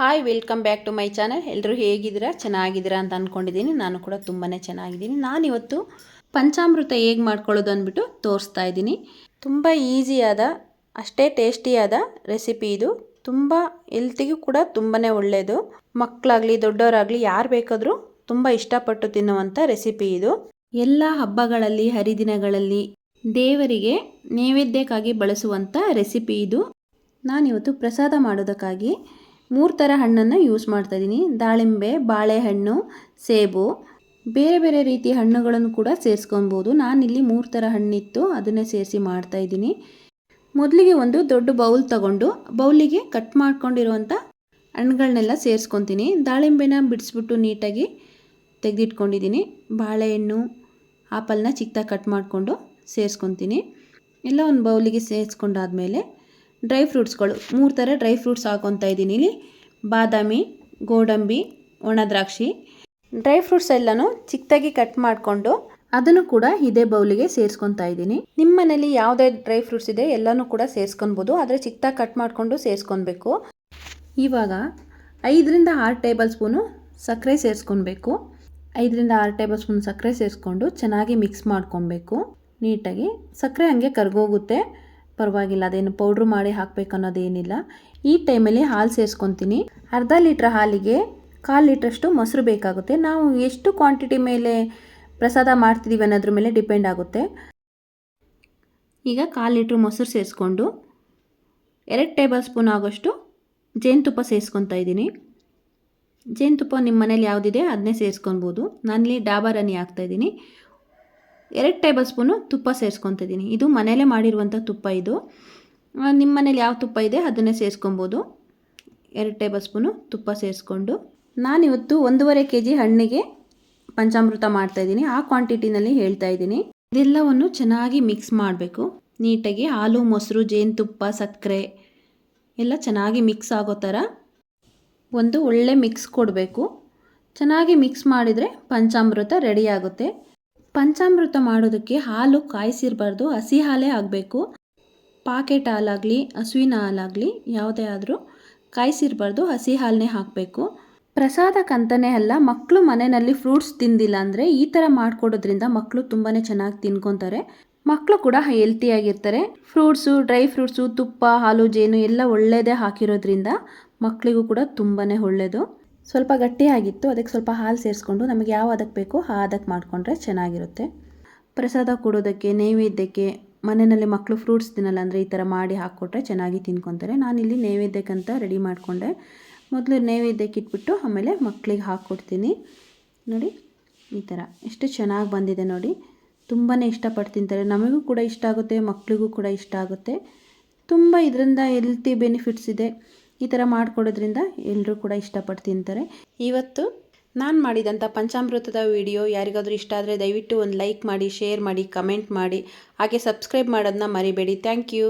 Hi welcome back to my channel ಎಲ್ಲರೂ ಹೇಗಿದ್ದೀರಾ? ಚೆನ್ನಾಗಿದ್ದೀರಾ ಅಂತ ಅಂದ್ಕೊಂಡಿದ್ದೀನಿ ನಾನು ಕೂಡ ತುಂಬಾ ಚೆನ್ನಾಗಿದ್ದೀನಿ. ನಾನಿವತ್ತು ಪಂಚಾಮೃತ ಹೇಗೆ ಮಾಡ್ಕೊಳ್ಳೋದು ಅಂದ್ಬಿಟ್ಟು ತೋರಿಸ್ತಾ ಇದ್ದೀನಿ. ತುಂಬ ಈಸಿಯಾದ ಅಷ್ಟೇ ಟೇಸ್ಟಿಯಾದ ರೆಸಿಪಿ ಇದು. ತುಂಬ ಹೆಲ್ತಿಗೂ ಕೂಡ ತುಂಬಾ ಒಳ್ಳೆಯದು ಮಕ್ಕಳಾಗಲಿ ದೊಡ್ಡವರಾಗಲಿ ಯಾರು ಬೇಕಾದರೂ ತುಂಬ ಇಷ್ಟಪಟ್ಟು ತಿನ್ನುವಂಥ ರೆಸಿಪಿ ಇದು. ಎಲ್ಲ ಹಬ್ಬಗಳಲ್ಲಿ, ಹರಿದಿನಗಳಲ್ಲಿ ದೇವರಿಗೆ ನೈವೇದ್ಯಕ್ಕಾಗಿ ಬಳಸುವಂಥ ರೆಸಿಪಿ ಇದು. ನಾನಿವತ್ತು ಪ್ರಸಾದ ಮಾಡೋದಕ್ಕಾಗಿ ಮೂರು ಥರ ಹಣ್ಣನ್ನು ಯೂಸ್ ಮಾಡ್ತಾಯಿದ್ದೀನಿ ದಾಳಿಂಬೆ, ಬಾಳೆಹಣ್ಣು, ಸೇಬು. ಬೇರೆ ಬೇರೆ ರೀತಿಯ ಹಣ್ಣುಗಳನ್ನು ಕೂಡ ಸೇರಿಸ್ಕೊಬೋದು ನಾನಿಲ್ಲಿ ಮೂರು ಥರ ಹಣ್ಣಿತ್ತು, ಅದನ್ನೇ ಸೇರಿಸಿ ಮಾಡ್ತಾ ಇದ್ದೀನಿ ಮೊದಲಿಗೆ ಒಂದು ದೊಡ್ಡ ಬೌಲ್ ತಗೊಂಡು, ಬೌಲಿಗೆ ಕಟ್ ಮಾಡ್ಕೊಂಡಿರುವಂಥ ಹಣ್ಣುಗಳನ್ನೆಲ್ಲ ಸೇರಿಸ್ಕೊತೀನಿ. ದಾಳಿಂಬೆನ ಬಿಡಿಸ್ಬಿಟ್ಟು ನೀಟಾಗಿ ತೆಗೆದಿಟ್ಕೊಂಡಿದ್ದೀನಿ ಬಾಳೆಹಣ್ಣು, ಆಪಲ್ನ ಚಿಕ್ಕದಾಗಿ ಕಟ್ ಮಾಡಿಕೊಂಡು ಸೇರಿಸ್ಕೊತೀನಿ. ಎಲ್ಲ ಒಂದು ಬೌಲಿಗೆ ಸೇರಿಸ್ಕೊಂಡಾದ್ಮೇಲೆ ಡ್ರೈ ಫ್ರೂಟ್ಸ್ಗಳು ಮೂರು ಥರ ಡ್ರೈ ಫ್ರೂಟ್ಸ್ ಹಾಕೊತಾ ಇದ್ದೀನಿ ಇಲ್ಲಿ. ಬಾದಾಮಿ, ಗೋಡಂಬಿ, ಒಣ ದ್ರಾಕ್ಷಿ. ಡ್ರೈ ಫ್ರೂಟ್ಸ್ ಎಲ್ಲನೂ ಚಿಕ್ಕದಾಗಿ ಕಟ್ ಮಾಡಿಕೊಂಡು ಅದನ್ನು ಕೂಡ ಇದೇ ಬೌಲಿಗೆ ಸೇರಿಸ್ಕೊತಾ ಇದ್ದೀನಿ. ನಿಮ್ಮ ಮನೇಲಿ ಯಾವುದೇ ಡ್ರೈ ಫ್ರೂಟ್ಸ್ ಇದೆ, ಎಲ್ಲನೂ ಕೂಡ ಸೇರಿಸ್ಕೊಬೋದು ಆದರೆ ಚಿಕ್ಕದಾಗಿ ಕಟ್ ಮಾಡಿಕೊಂಡು ಸೇರಿಸ್ಕೊಬೇಕು ಇವಾಗ ಐದರಿಂದ ಆರು ಟೇಬಲ್ ಸ್ಪೂನು ಸಕ್ಕರೆ ಸೇರಿಸ್ಕೊಬೇಕು ಐದರಿಂದ ಆರು ಟೇಬಲ್ ಸ್ಪೂನ್ ಸಕ್ಕರೆ ಸೇರಿಸ್ಕೊಂಡು ಚೆನ್ನಾಗಿ ಮಿಕ್ಸ್ ಮಾಡ್ಕೊಬೇಕು ನೀಟಾಗಿ ಸಕ್ಕರೆ ಹಂಗೆ ಕರ್ಗೋಗುತ್ತೆ. ಪರವಾಗಿಲ್ಲ, ಅದೇನು ಪೌಡ್ರ್ ಮಾಡಿ ಹಾಕಬೇಕು ಅನ್ನೋದೇನಿಲ್ಲ. ಈ ಟೈಮಲ್ಲಿ ಹಾಲು ಸೇರಿಸ್ಕೊತೀನಿ. ಅರ್ಧ ಲೀಟ್ರ್ ಹಾಲಿಗೆ ಕಾಲು ಲೀಟ್ರಷ್ಟು ಮೊಸರು ಬೇಕಾಗುತ್ತೆ. ನಾವು ಎಷ್ಟು ಕ್ವಾಂಟಿಟಿ ಮೇಲೆ ಪ್ರಸಾದ ಮಾಡ್ತಿದ್ದೀವಿ ಅನ್ನೋದ್ರ ಮೇಲೆ ಡಿಪೆಂಡ್ ಆಗುತ್ತೆ. ಈಗ ಕಾಲು ಲೀಟ್ರ್ ಮೊಸರು ಸೇರಿಸ್ಕೊಂಡು ಎರಡು ಟೇಬಲ್ ಸ್ಪೂನ್ ಆಗೋಷ್ಟು ಜೇನುತುಪ್ಪ ಸೇರಿಸ್ಕೊತಾ ಇದ್ದೀನಿ. ಜೇನುತುಪ್ಪ ನಿಮ್ಮ ಮನೇಲಿ ಯಾವುದಿದೆ ಅದನ್ನೇ ಸೇರಿಸ್ಕೊಬೋದು ನಾನಿಲ್ಲಿ ಡಾಬರ್ ರನಿ ಹಾಕ್ತಾಯಿದ್ದೀನಿ ಎರಡು ಟೇಬಲ್ ಸ್ಪೂನು ತುಪ್ಪ ಸೇರಿಸ್ಕೊತಿದ್ದೀನಿ. ಇದು ಮನೆಯಲ್ಲೇ ಮಾಡಿರುವಂಥ ತುಪ್ಪ ಇದು. ನಿಮ್ಮ ಮನೇಲಿ ಯಾವ ತುಪ್ಪ ಇದೆ ಅದನ್ನೇ ಸೇರಿಸ್ಕೊಬೋದು. ಎರಡು ಟೇಬಲ್ ಸ್ಪೂನು ತುಪ್ಪ ಸೇರಿಸ್ಕೊಂಡು. ನಾನಿವತ್ತು ಒಂದೂವರೆ ಕೆ ಜಿ ಹಣ್ಣಿಗೆ ಪಂಚಾಮೃತ ಮಾಡ್ತಾಯಿದ್ದೀನಿ. ಆ ಕ್ವಾಂಟಿಟಿನಲ್ಲಿ ಹೇಳ್ತಾ ಇದ್ದೀನಿ ಇದೆಲ್ಲವನ್ನು ಚೆನ್ನಾಗಿ ಮಿಕ್ಸ್ ಮಾಡಬೇಕು. ನೀಟಾಗಿ ಹಾಲು, ಮೊಸರು, ಜೇನುತುಪ್ಪ, ಸಕ್ಕರೆ ಎಲ್ಲ ಚೆನ್ನಾಗಿ ಮಿಕ್ಸ್ ಆಗೋ ಥರ ಒಂದು ಒಳ್ಳೆ ಮಿಕ್ಸ್ ಕೊಡಬೇಕು. ಚೆನ್ನಾಗಿ ಮಿಕ್ಸ್ ಮಾಡಿದರೆ ಪಂಚಾಮೃತ ರೆಡಿ ಆಗುತ್ತೆ. ಪಂಚಾಮೃತ ಮಾಡೋದಕ್ಕೆ ಹಾಲು ಕಾಯಿಸಿರಬಾರ್ದು, ಹಸಿ ಹಾಲೇ ಆಗಬೇಕು. ಪಾಕೆಟ್ ಹಾಲಾಗಲಿ, ಹಸುವಿನ ಹಾಲಾಗಲಿ, ಯಾವುದೇ ಆದರೂ ಕಾಯಿಸಿರಬಾರ್ದು, ಹಸಿ ಹಾಲನ್ನೇ ಹಾಕಬೇಕು. ಪ್ರಸಾದಕ್ಕಂತನೇ ಅಲ್ಲ ಮಕ್ಕಳು ಮನೆಯಲ್ಲಿ ಫ್ರೂಟ್ಸ್ ತಿಂದಿಲ್ಲ ಅಂದರೆ ಈ ಥರ ಮಾಡಿಕೊಡೋದ್ರಿಂದ ಮಕ್ಕಳು ತುಂಬಾ ಚೆನ್ನಾಗಿ ತಿನ್ಕೊತಾರೆ. ಮಕ್ಕಳು ಕೂಡ ಹೆಲ್ತಿಯಾಗಿರ್ತಾರೆ ಫ್ರೂಟ್ಸು, ಡ್ರೈ ಫ್ರೂಟ್ಸು, ತುಪ್ಪ, ಹಾಲು, ಜೇನು ಎಲ್ಲ ಒಳ್ಳೆಯದೇ ಹಾಕಿರೋದ್ರಿಂದ ಮಕ್ಕಳಿಗೂ ಕೂಡ ತುಂಬಾ ಒಳ್ಳೆಯದು ಸ್ವಲ್ಪ ಗಟ್ಟಿಯಾಗಿತ್ತು, ಅದಕ್ಕೆ ಸ್ವಲ್ಪ ಹಾಲು ಸೇರಿಸ್ಕೊಂಡು ನಮಗೆ ಯಾವ ಅದಕ್ಕೆ ಬೇಕೋ ಆ ಅದಕ್ಕೆ ಮಾಡಿಕೊಂಡ್ರೆ ಚೆನ್ನಾಗಿರುತ್ತೆ. ಪ್ರಸಾದ ಕೊಡೋದಕ್ಕೆ, ನೈವೇದ್ಯಕ್ಕೆ, ಮನೆಯಲ್ಲಿ ಮಕ್ಕಳು ಫ್ರೂಟ್ಸ್ ತಿನ್ನಲ್ಲ ಅಂದರೆ ಈ ಥರ ಮಾಡಿ ಹಾಕ್ಕೊಟ್ರೆ ಚೆನ್ನಾಗಿ ತಿನ್ಕೊತಾರೆ. ನಾನಿಲ್ಲಿ ನೈವೇದ್ಯಕ್ಕಂತ ರೆಡಿ ಮಾಡಿಕೊಂಡೆ. ಮೊದಲು ನೈವೇದ್ಯಕ್ಕೆ ಇಟ್ಬಿಟ್ಟು ಆಮೇಲೆ ಮಕ್ಕಳಿಗೆ ಹಾಕ್ಕೊಡ್ತೀನಿ. ನೋಡಿ, ಈ ಥರ. ಎಷ್ಟು ಚೆನ್ನಾಗಿ ಬಂದಿದೆ ನೋಡಿ. ತುಂಬಾ ಇಷ್ಟಪಟ್ಟು ತಿಂತಾರೆ. ನಮಗೂ ಕೂಡ ಇಷ್ಟ ಆಗುತ್ತೆ ಮಕ್ಕಳಿಗೂ ಕೂಡ ಇಷ್ಟ ಆಗುತ್ತೆ. ತುಂಬ ಇದರಿಂದ ಹೆಲ್ತಿ ಬೆನಿಫಿಟ್ಸ್ ಇದೆ. ಈ ಥರ ಮಾಡಿಕೊಡೋದ್ರಿಂದ ಎಲ್ಲರೂ ಕೂಡ ಇಷ್ಟಪಟ್ಟು ತಿಂತಾರೆ. ಇವತ್ತು ನಾನು ಮಾಡಿದಂಥ ಪಂಚಾಮೃತದ ವಿಡಿಯೋ ಯಾರಿಗಾದರೂ ಇಷ್ಟ ಆದರೆ ದಯವಿಟ್ಟು ಒಂದು ಲೈಕ್ ಮಾಡಿ, ಶೇರ್ ಮಾಡಿ, ಕಮೆಂಟ್ ಮಾಡಿ. ಹಾಗೆ ಸಬ್ಸ್ಕ್ರೈಬ್ ಮಾಡೋದನ್ನ ಮರಿಬೇಡಿ. Thank you.